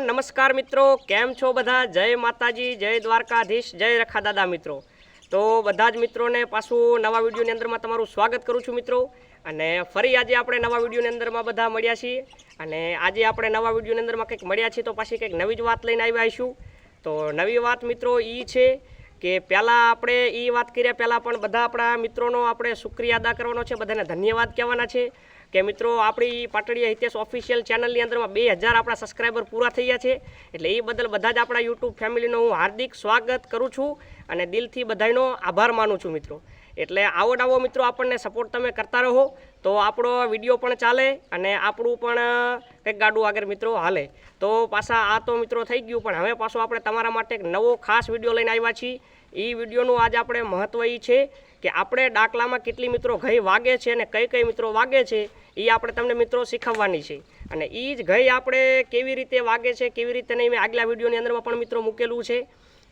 નમસ્કાર મિત્રો, કેમ છો બધા? જય માતાજી, જય દ્વારકાધીશ, જય રખા દાદા મિત્રો. તો બધા જ મિત્રોને પાછું નવા વિડીયોની અંદરમાં તમારું સ્વાગત કરું છું મિત્રો. અને ફરી આજે આપણે નવા વિડીયોની અંદરમાં બધા મળ્યા છીએ. અને આજે આપણે નવા વિડીયોની અંદરમાં કંઈક મળ્યા છીએ તો પાછી કંઈક નવી જ વાત લઈને આવ્યા આવીશું તો નવી વાત મિત્રો એ છે કે પહેલાં આપણે એ વાત કર્યા પહેલાં પણ બધા આપણા મિત્રોનો આપણે શુક્રિયા અદા કરવાનો છે. બધાને ધન્યવાદ કહેવાના છે. કે મિત્રો, આપણી પાટડીયા ઇતિહાસ ઓફિશિયલ ચેનલની અંદરમાં બે હજાર આપણા સબસ્ક્રાઈબર પૂરા થઈ ગયા છે. એટલે એ બદલ બધા જ આપણા યુટ્યુબ ફેમિલીનો હું હાર્દિક સ્વાગત કરું છું અને દિલથી બધાનો આભાર માનું છું મિત્રો. એટલે આવો નવો મિત્રો આપણને સપોર્ટ તમે કરતા રહો. તો આપણો વીડિયો પણ ચાલે અને આપણું પણ કંઈક ગાડું આગળ મિત્રો હાલે. તો પાછા આ તો મિત્રો થઈ ગયું, પણ હવે પાછો આપણે તમારા માટે એક નવો ખાસ વીડિયો લઈને આવ્યા છીએ. એ વિડીયોનું આજે આપણે મહત્ત્વ એ છે કે આપણે ડાકલામાં કેટલી મિત્રો ઘઈ વાગે છે અને કઈ કઈ મિત્રો વાગે છે એ આપણે તમને મિત્રો શીખવવાની છે. અને એ જ ઘઈ આપણે કેવી રીતે વાગે છે, કેવી રીતે નહીં, મેં આગલા વિડીયોની અંદરમાં પણ મિત્રો મૂકેલું છે.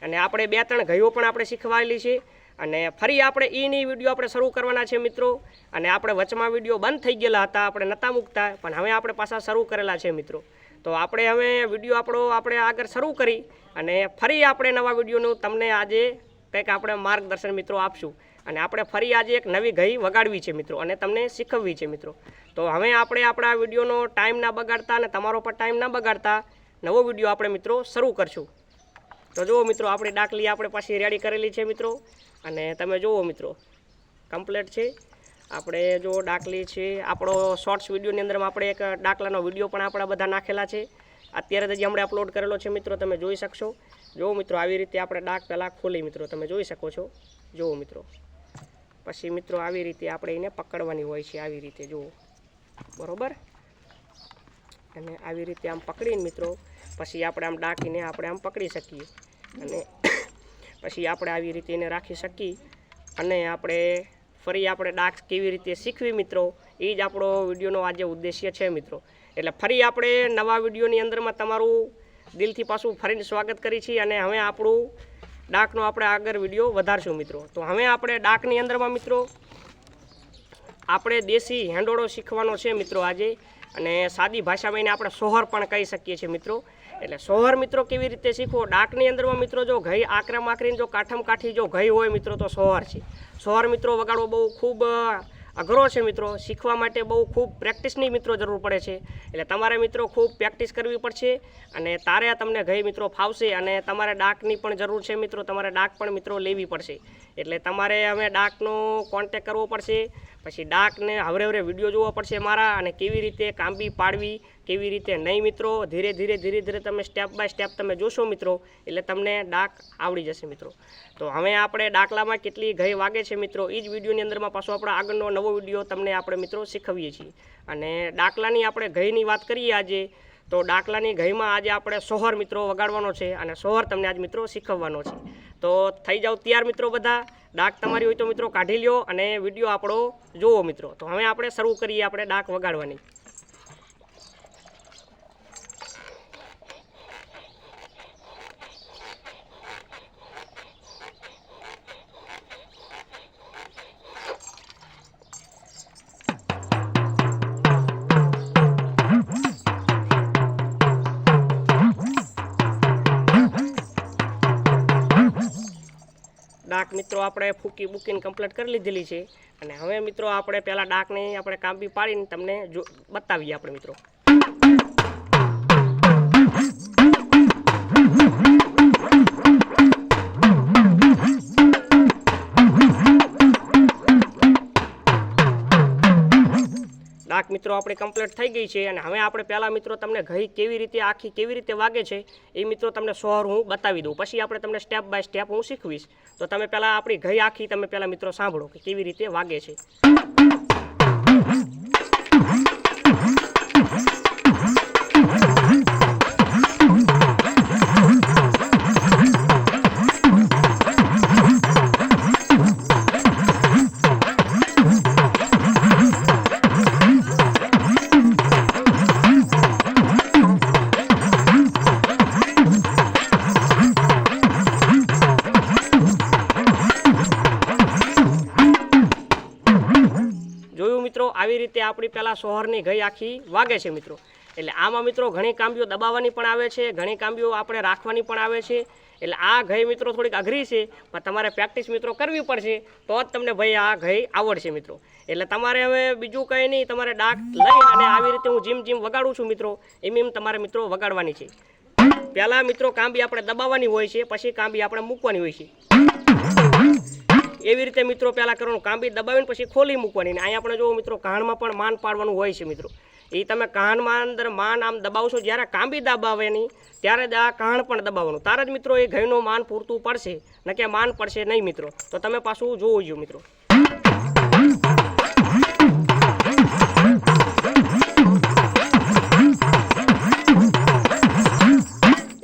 અને આપણે બે ત્રણ ઘઈઓ પણ આપણે શીખવાયેલી છે. અને ફરી આપણે એની વીડિયો આપણે શરૂ કરવાના છે મિત્રો. અને આપણે વચમાં વીડિયો બંધ થઈ ગયેલા હતા, આપણે નહોતા મૂકતા, પણ હવે આપણે પાછા શરૂ કરેલા છે મિત્રો. તો આપણે હવે વીડિયો આપણો આપણે આગળ શરૂ કરી અને ફરી આપણે નવા વિડીયોનું તમને આજે કંઈક આપણે માર્ગદર્શન મિત્રો આપશું. અને આપણે ફરી આજે એક નવી ઘઈ વગાડવી છે મિત્રો અને તમને શીખવવી છે મિત્રો. તો હવે આપણે આપણા વિડીયોનો ટાઈમ ના બગાડતા અને તમારો પણ ટાઈમ ના બગાડતા નવો વીડિયો આપણે મિત્રો શરૂ કરશું. તો જુઓ મિત્રો, આપણી ડાકલી આપણે પાછી રેડી કરેલી છે મિત્રો. અને તમે જુઓ મિત્રો કમ્પ્લેટ છે. આપણે જો ડાકલી છે, આપણો શોર્ટ્સ વિડીયોની અંદરમાં આપણે એક ડાકલાનો વીડિયો પણ આપણા બધા નાખેલા છે. અત્યારે જ હજી હમણાં અપલોડ કરેલો છે મિત્રો, તમે જોઈ શકશો. જુઓ મિત્રો, આવી રીતે આપણે ડાક પહેલાં ખોલી મિત્રો, તમે જોઈ શકો છો. જુઓ મિત્રો. પછી મિત્રો, આવી રીતે આપણે એને પકડવાની હોય છે, આવી રીતે જુઓ. બરાબર? અને આવી રીતે આમ પકડીને મિત્રો પછી આપણે આમ ડાકીને આપણે આમ પકડી શકીએ. અને પછી આપણે આવી રીતે એને રાખી શકીએ. અને આપણે ફરી આપણે ડાક કેવી રીતે શીખવી મિત્રો? એ જ આપણો વિડીયોનો આજે ઉદ્દેશ્ય છે મિત્રો. એટલે ફરી આપણે નવા વિડીયોની અંદરમાં તમારું દિલથી પાછું ફરીને સ્વાગત કરી છીએ અને હવે આપણું ડાકનો આપણે આગળ વીડિયો વધારશું મિત્રો. તો હવે આપણે ડાકની અંદરમાં મિત્રો, આપણે દેશી હેંડોળો શીખવાનો છે મિત્રો આજે. અને સાદી ભાષામાં એને આપણે સોહર પણ કહી શકીએ છીએ મિત્રો. એટલે સોહર મિત્રો કેવી રીતે શીખવો? ડાકની અંદરમાં મિત્રો જો ઘઈ આકરા માકરીને જો કાઠમ કાઠી જો ઘઈ હોય મિત્રો તો સોહર છે. સોહર મિત્રો વગાડવો બહુ ખૂબ અઘરો છે મિત્રો. શીખવા માટે બહુ ખૂબ પ્રેક્ટિસની મિત્રો જરૂર પડે છે. એટલે તમારે મિત્રો ખૂબ પ્રેક્ટિસ કરવી પડશે અને તારે તમને ઘઈ મિત્રો ફાવશે અને તમારે ડાકની પણ જરૂર છે મિત્રો. તમારે ડાક પણ મિત્રો લેવી પડશે. એટલે તમારે હવે ડાકનો કોન્ટેક કરવો પડશે. પછી ડાકને હવરે હવરે વીડિયો જોવો પડશે મારા અને કેવી રીતે કાંબી પાડવી, કેવી રીતે નહીં મિત્રો? ધીરે ધીરે ધીરે ધીરે તમે સ્ટેપ બાય સ્ટેપ તમે જોશો મિત્રો, એટલે તમને ડાક આવડી જશે મિત્રો. તો હવે આપણે ડાકલામાં કેટલી ઘઈ વાગે છે મિત્રો? એ જ વિડીયોની અંદરમાં પાછો આપણો આગળનો નવો વીડિયો તમને આપણે મિત્રો શીખવીએ છીએ. અને ડાકલાની આપણે ઘઈની વાત કરીએ આજે. તો ડાકલાની ઘઈમાં આજે આપણે સોહર મિત્રો વગાડવાનો છે અને સોહર તમને આજ મિત્રો શીખવવાનો છે. તો થઈ જાઓ તૈયાર મિત્રો બધા. ડાક તમારી હોય તો મિત્રો કાઢી લ્યો અને વીડિયો આપણો જુઓ મિત્રો. તો હવે આપણે શરૂ કરીએ આપણે ડાક વગાડવાની. ડાક મિત્રો આપણે ફૂકી બુકીને કમ્પ્લીટ કરી લીધેલી છે. અને હવે મિત્રો આપણે પહેલાં ડાકને આપણે કાપી પાડીને તમને જો બતાવીએ આપણે મિત્રો. ડાક મિત્રો આપણે કમ્પ્લીટ થઈ ગઈ છે અને હવે આપણે પહેલાં મિત્રો તમને ઘઈ કેવી રીતે, આખી કેવી રીતે વાગે છે એ મિત્રો તમને સોહર હું બતાવી દઉં. પછી આપણે તમને સ્ટેપ બાય સ્ટેપ હું શીખવીશ. તો તમે પહેલાં આપણી ઘઈ આખી તમે પહેલાં મિત્રો સાંભળો કે કેવી રીતે વાગે છે. રીતે આપણી પહેલાં સોહરની ગઈ આખી વાગે છે મિત્રો. એટલે આમાં મિત્રો ઘણી કાંબીઓ દબાવવાની પણ આવે છે, ઘણી કાંબીઓ આપણે રાખવાની પણ આવે છે. એટલે આ ઘઈ મિત્રો થોડીક અઘરી છે, પણ તમારે પ્રેક્ટિસ મિત્રો કરવી પડશે, તો જ તમને ભાઈ આ ઘઈ આવડશે મિત્રો. એટલે તમારે હવે બીજું કંઈ નહીં, તમારે ડાક લઈ અને આવી રીતે હું જીમ જીમ વગાડું છું મિત્રો, એમ એમ તમારે મિત્રો વગાડવાની છે. પહેલાં મિત્રો કાંબી આપણે દબાવવાની હોય છે, પછી કાંબી આપણે મૂકવાની હોય છે. એવી રીતે મિત્રો પહેલાં કરવાનું, કાંબી દબાવીને પછી ખોલી મૂકવાની. અને અહીંયા આપણે જો મિત્રો, કાનમાં પણ માન પાડવાનું હોય છે મિત્રો. એ તમે કાનમાં અંદર માન આમ દબાવશો, જ્યારે કાંબી દબાવવાની ત્યારે જ આ કાણ પણ દબાવવાનું. તારે જ મિત્રો એ ઘઈનું માન પૂરતું પડશે. ન કે માન પડશે નહીં મિત્રો. તો તમે પાછું જોવું જોઈએ મિત્રો.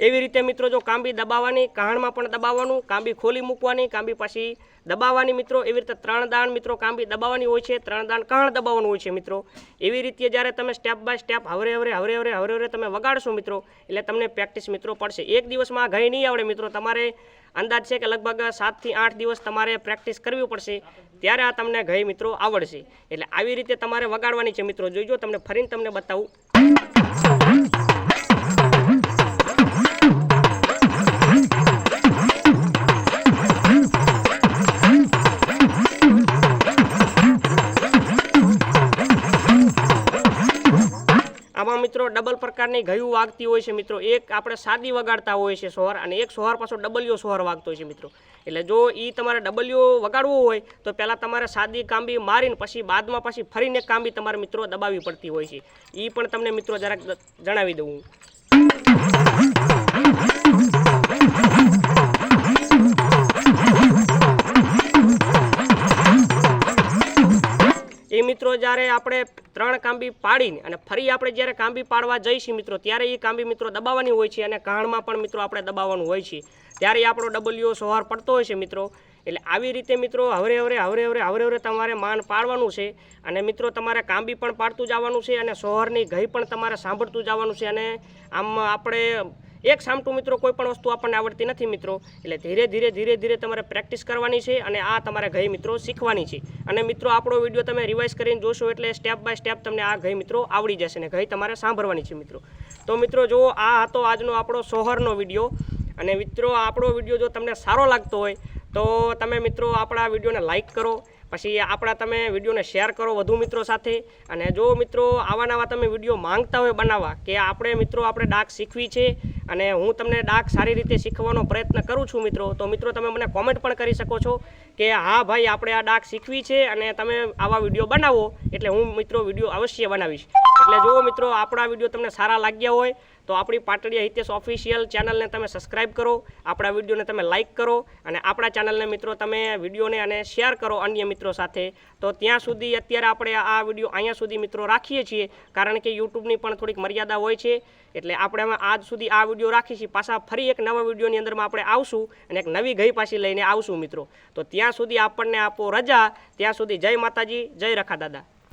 એવી રીતે મિત્રો જો કાંબી દબાવવાની, કાણમાં પણ દબાવવાનું, કાંબી ખોલી મૂકવાની, કાંબી પાછી દબાવવાની મિત્રો, એવી રીતે ત્રણ દાણ મિત્રો કાંબી દબાવવાની હોય છે, ત્રણ દાણ કાણ દબાવવાનું હોય છે મિત્રો. એવી રીતે જ્યારે તમે સ્ટેપ બાય સ્ટેપ હવરે હવરે હવરે હવરે હવરે હવરે તમે વગાડશો મિત્રો, એટલે તમને પ્રેક્ટિસ મિત્રો પડશે. એક દિવસમાં આ ઘઈ નહીં આવડે મિત્રો, તમારે અંદાજ છે કે લગભગ સાતથી આઠ દિવસ તમારે પ્રેક્ટિસ કરવી પડશે, ત્યારે આ તમને ઘઈ મિત્રો આવડશે. એટલે આવી રીતે તમારે વગાડવાની છે મિત્રો. જોઈજો તમને ફરીને તમને બતાવું. મિત્રો, ડબલ પ્રકારની ગયું વાગતી હોય છે મિત્રો. એક આપણે સાદી વગાડતા હોય છે સોહર અને એક સોહર પાછો ડબલ્યો સોહર વાગતો હોય છે મિત્રો. એટલે જો એ તમારે ડબલ્યો વગાડવું હોય, તો પહેલાં તમારે સાદી કાંબી મારીને પછી બાદમાં પછી ફરીને કાંબી તમારે મિત્રો દબાવવી પડતી હોય છે. એ પણ તમને મિત્રો જરાક જણાવી દઉં મિત્રો, જ્યારે આપણે ત્રણ કાંબી પાડીને અને ફરી આપણે જ્યારે કાંબી પાડવા જઈશું મિત્રો, ત્યારે એ કાંબી મિત્રો દબાવવાની હોય છે અને કાણમાં પણ મિત્રો આપણે દબાવવાનું હોય છે. ત્યારે આપણો ડબલ્યુ સોહાર પડતો હોય છે મિત્રો. એટલે આવી રીતે મિત્રો, હવરે હવરે હવરે હવરે હવરે હવરે તમારે માન પાડવાનું છે અને મિત્રો, તમારે કાંબી પણ પાડતું જવાનું છે અને સોહરની ઘઈ પણ તમારે સાંભળતું જવાનું છે અને આમ આપણે એક સામટું મિત્રો કોઈ પણ વસ્તુ આપણને આવડતી નથી મિત્રો. એટલે ધીરે ધીરે ધીરે ધીરે તમારે પ્રેક્ટિસ કરવાની છે અને આ તમારે ઘઈ મિત્રો શીખવાની છે. અને મિત્રો આપણો વીડિયો તમે રિવાઇઝ કરીને જોશો એટલે સ્ટેપ બાય સ્ટેપ તમને આ ગઈ મિત્રો આવડી જશે ને ઘઈ તમારે સાંભળવાની છે મિત્રો. તો મિત્રો જો આ હતો આજનો આપણો સોહરનો વીડિયો. અને મિત્રો આપણો વીડિયો જો તમને સારો લાગતો હોય, તો તમે મિત્રો આપણા વિડીયોને લાઇક કરો. પછી આપણા તમે વિડીયોને શેર કરો વધુ મિત્રો સાથે. અને જો મિત્રો આવા નવા તમે વીડિયો માંગતા હોય બનાવવા, કે આપણે મિત્રો આપણે ડાક શીખવી છે અને હું તમને ડાક સારી રીતે શીખવાનો પ્રયત્ન કરું છું મિત્રો. તો મિત્રો, તમે મને કોમેન્ટ પણ કરી શકો છો કે હા ભાઈ, આપણે આ ડાક શીખવી છે અને તમે આવા વીડિયો બનાવો. એટલે હું મિત્રો વીડિયો અવશ્ય બનાવીશ. એટલે જો મિત્રો, આપણા વીડિયો તમને સારા લાગ્યા હોય તો આપણી પાટડીયા હિતેશ ઓફિશિયલ ચેનલને તમે સબસ્ક્રાઇબ કરો. આપણા વિડીયોને તમે લાઇક કરો અને આપણા ચેનલને મિત્રો તમે વિડીયોને અને શેર કરો અન્ય મિત્રો સાથે. તો ત્યાં સુધી અત્યારે આપણે આ વીડિયો અહીંયા સુધી મિત્રો રાખીએ છીએ. કારણ કે યુટ્યુબની પણ થોડીક મર્યાદા હોય છે. એટલે આપણે આજ સુધી આ વીડિયો રાખીએ પાછા ફરી એક નવા વિડીયોની અંદરમાં આપણે આવશું અને એક નવી ગઈ પાછી લઈને આવશું મિત્રો. તો ત્યાં સુધી આપણને આપો રજા. ત્યાં સુધી જય માતાજી, જય રખા દાદા